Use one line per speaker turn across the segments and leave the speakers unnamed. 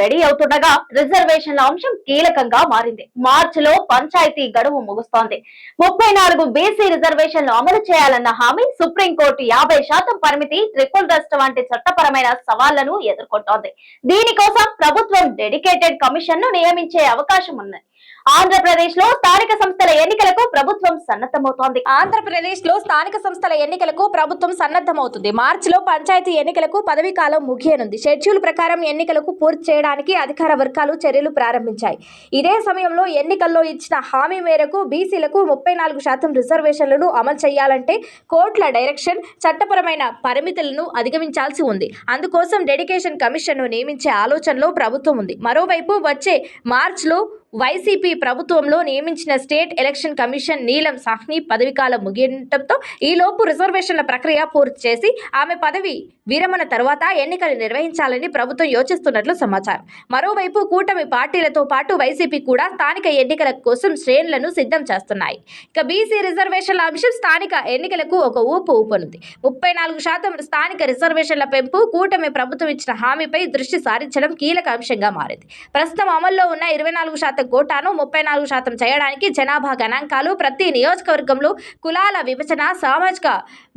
Ready అవుతుండగా రిజర్వేషన్ల అంశం కీలకంగా మారింది. మార్చిలో పంచాయతీ గడువు ముగుస్తోంది. ముప్పై నాలుగు బీసీ రిజర్వేషన్లు అమలు చేయాలన్న హామీ సుప్రీంకోర్టు యాభై శాతం పరిమితి ట్రిపుల్ రెస్ట్ వంటి చట్టపరమైన సవాళ్ళను ఎదుర్కొంటోంది. దీనికోసం ప్రభుత్వం డెడికేటెడ్ కమిషన్ను నియమించే అవకాశం ఉంది ఆంధ్రప్రదేశ్లో స్థానిక సంస్థల ఎన్నికల ప్రభుత్వం సన్నద్ధమవుతోంది.
ఆంధ్రప్రదేశ్లో స్థానిక సంస్థల ఎన్నికలకు ప్రభుత్వం సన్నద్ధమవుతుంది. మార్చిలో పంచాయతీ ఎన్నికలకు పదవీ కాలం ముగియనుంది. షెడ్యూల్ ప్రకారం ఎన్నికలకు పూర్తి చేయడానికి అధికార వర్గాలు చర్యలు ప్రారంభించాయి. ఇదే సమయంలో ఎన్నికల్లో ఇచ్చిన హామీ మేరకు బీసీలకు ముప్పై నాలుగు శాతం రిజర్వేషన్లను అమలు చేయాలంటే కోర్టుల డైరెక్షన్ చట్టపరమైన పరిమితులను అధిగమించాల్సి ఉంది. అందుకోసం డెడికేషన్ కమిషన్ను నియమించే ఆలోచనలో ప్రభుత్వం ఉంది. మరోవైపు వచ్చే మార్చిలో వైసీపీ ప్రభుత్వంలో నియమించిన స్టేట్ ఎలక్షన్ కమిషన్ నీలం సాహ్ని పదవికాలం ముగియడంతో ఈలోపు రిజర్వేషన్ల ప్రక్రియ పూర్తి చేసి ఆమె పదవి విరమణ తర్వాత ఎన్నికలు నిర్వహించాలని ప్రభుత్వం యోచిస్తున్నట్లు సమాచారం. మరోవైపు కూటమి పార్టీలతో పాటు వైసీపీ కూడా స్థానిక ఎన్నికల కోసం శ్రేణులను సిద్ధం చేస్తున్నాయి. ఇక బీసీ రిజర్వేషన్ల అంశం స్థానిక ఎన్నికలకు ఒక ఊపు ఊపనుంది. ముప్పై నాలుగు శాతం స్థానిక రిజర్వేషన్ల పెంపు కూటమి ప్రభుత్వం ఇచ్చిన హామీపై దృష్టి సారించడం కీలక అంశంగా మారింది. ప్రస్తుతం అమల్లో ఉన్న ఇరవై నాలుగు శాతం కోటాను ముప్పై నాలుగు శాతం చేయడానికి జనాభా గణాంకాలు ప్రతి నియోజకవర్గంలో కులాల విభజన సామాజిక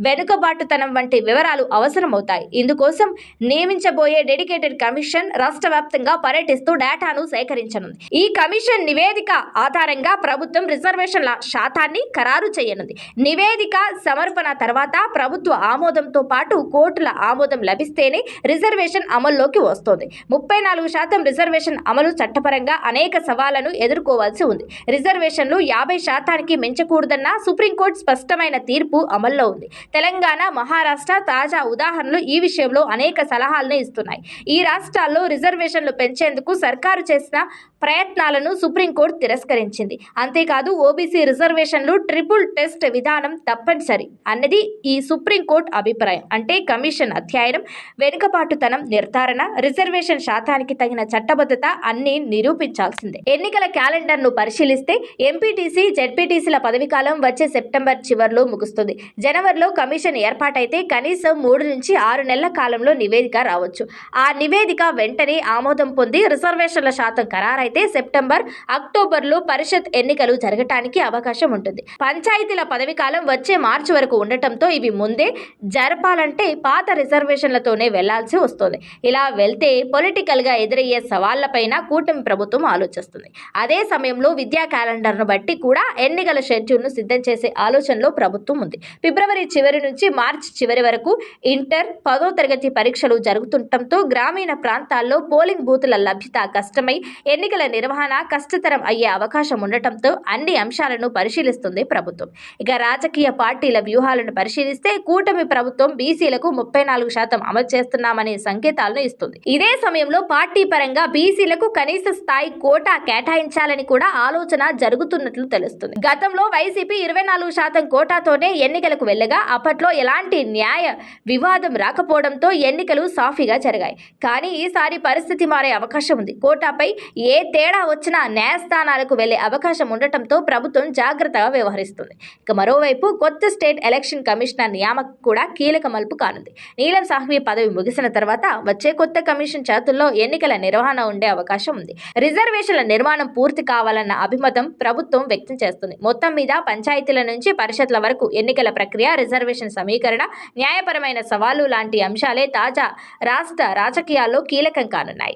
వెనుకబాటుతనం వంటి వివరాలు అవసరమవుతాయి. ఇందుకోసం నియమించబోయే డెడికేటెడ్ కమిషన్ రాష్ట్ర వ్యాప్తంగా పర్యటిస్తూ డేటాను సేకరించనుంది. ఈ కమిషన్ నివేదిక ఆధారంగా ప్రభుత్వం రిజర్వేషన్ల శాతాన్ని ఖరారు చేయనుంది. నివేదిక సమర్పణ తర్వాత ప్రభుత్వ ఆమోదంతో పాటు కోర్టుల ఆమోదం లభిస్తేనే రిజర్వేషన్ అమల్లోకి వస్తోంది. ముప్పై నాలుగు శాతం రిజర్వేషన్ అమలు చట్టపరంగా అనేక సవాళ్ళను ఎదుర్కోవాల్సి ఉంది. రిజర్వేషన్లు యాభై శాతానికి మించకూడదన్న సుప్రీంకోర్టు స్పష్టమైన తీర్పు అమల్లో ఉంది. తెలంగాణ మహారాష్ట్ర తాజా ఉదాహరణలు ఈ విషయంలో అనేక సలహాలను ఇస్తున్నాయి. ఈ రాష్ట్రాల్లో రిజర్వేషన్లు పెంచేందుకు సర్కారు చేసిన ప్రయత్నాలను సుప్రీంకోర్టు తిరస్కరించింది. అంతేకాదు ఓబీసీ రిజర్వేషన్లు ట్రిపుల్ టెస్ట్ విధానం తప్పనిసరి అన్నది ఈ సుప్రీంకోర్టు అభిప్రాయం. అంటే కమిషన్ అధ్యయనం వెనుకబాటుతనం నిర్ధారణ రిజర్వేషన్ శాతానికి తగిన చట్టబద్ధత అన్ని నిరూపించాల్సిందే. ఎన్నికల క్యాలెండర్ను పరిశీలిస్తే ఎంపీటీసీ జెడ్పీటీసీల పదవీకాలం వచ్చే సెప్టెంబర్ చివరిలో ముగుస్తుంది. జనవరిలో కమిషన్ ఏర్పాటైతే కనీసం మూడు నుంచి ఆరు నెలల కాలంలో నివేదిక రావచ్చు. ఆ నివేదిక వెంటనే ఆమోదం పొంది రిజర్వేషన్ల శాతం ఖరారైతే సెప్టెంబర్ అక్టోబర్లో పరిషత్ ఎన్నికలు జరగటానికి అవకాశం ఉంటుంది. పంచాయతీల పదవీకాలం వచ్చే మార్చి వరకు ఉండటంతో ఇవి ముందే జరపాలంటే పాత రిజర్వేషన్లతోనే వెళ్ళాల్సి వస్తుంది. ఇలా వెళ్తే పొలిటికల్గా ఎదురయ్యే సవాళ్ళపైన కూటమి ప్రభుత్వం ఆలోచిస్తుంది. అదే సమయంలో విద్యా క్యాలెండర్ను బట్టి కూడా ఎన్నికల షెడ్యూల్ను సిద్ధం చేసే ఆలోచనలో ప్రభుత్వం ఉంది. ఫిబ్రవరి చివరి నుంచి మార్చి చివరి వరకు ఇంటర్ పదో తరగతి పరీక్షలు జరుగుతుండటంతో గ్రామీణ ప్రాంతాల్లో పోలింగ్ బూతుల లభ్యత కష్టమై ఎన్నికల నిర్వహణ కష్టతరం అయ్యే అవకాశం ఉండటంతో అన్ని అంశాలను పరిశీలిస్తుంది ప్రభుత్వం. ఇక రాజకీయ పార్టీల వ్యూహాలను పరిశీలిస్తే కూటమి ప్రభుత్వం బీసీలకు ముప్పై నాలుగు శాతం అమలు చేస్తున్నామనే సంకేతాలను ఇస్తుంది. ఇదే సమయంలో పార్టీ పరంగా బీసీలకు కనీస స్థాయి కోటా కేటాయించాలని కూడా ఆలోచన జరుగుతున్నట్లు తెలుస్తుంది. గతంలో వైసీపీ ఇరవై నాలుగు శాతం కోటాతోనే ఎన్నికలకు వెళ్ళగా అప్పట్లో ఎలాంటి న్యాయ వివాదం రాకపోవడంతో ఎన్నికలు సాఫీగా జరిగాయి. కానీ ఈసారి పరిస్థితి మారే అవకాశం ఉంది. కోటాపై ఏ తేడా వచ్చినా న్యాయస్థానాలకు వెళ్ళే అవకాశం ఉండటంతో ప్రభుత్వం జాగ్రత్తగా వ్యవహరిస్తుంది. ఇక మరోవైపు కొత్త స్టేట్ ఎలక్షన్ కమిషనర్ నియామకం కూడా కీలక మలుపు కానుంది. నీలం సాహ్వి పదవి ముగిసిన తర్వాత వచ్చే కొత్త కమిషన్ చేతుల్లో ఎన్నికల నిర్వహణ ఉండే అవకాశం ఉంది. రిజర్వేషన్ల నిర్మాణం పూర్తి కావాలన్న అభిమతం ప్రభుత్వం వ్యక్తం చేస్తుంది. మొత్తం మీద పంచాయతీల నుంచి పరిషత్ల వరకు ఎన్నికల ప్రక్రియ రిజర్వేషన్ సమీకరణ న్యాయపరమైన సవాళ్ళు లాంటి అంశాలే తాజా రాష్ట్ర రాజకీయాల్లో కీలకం కానున్నాయి.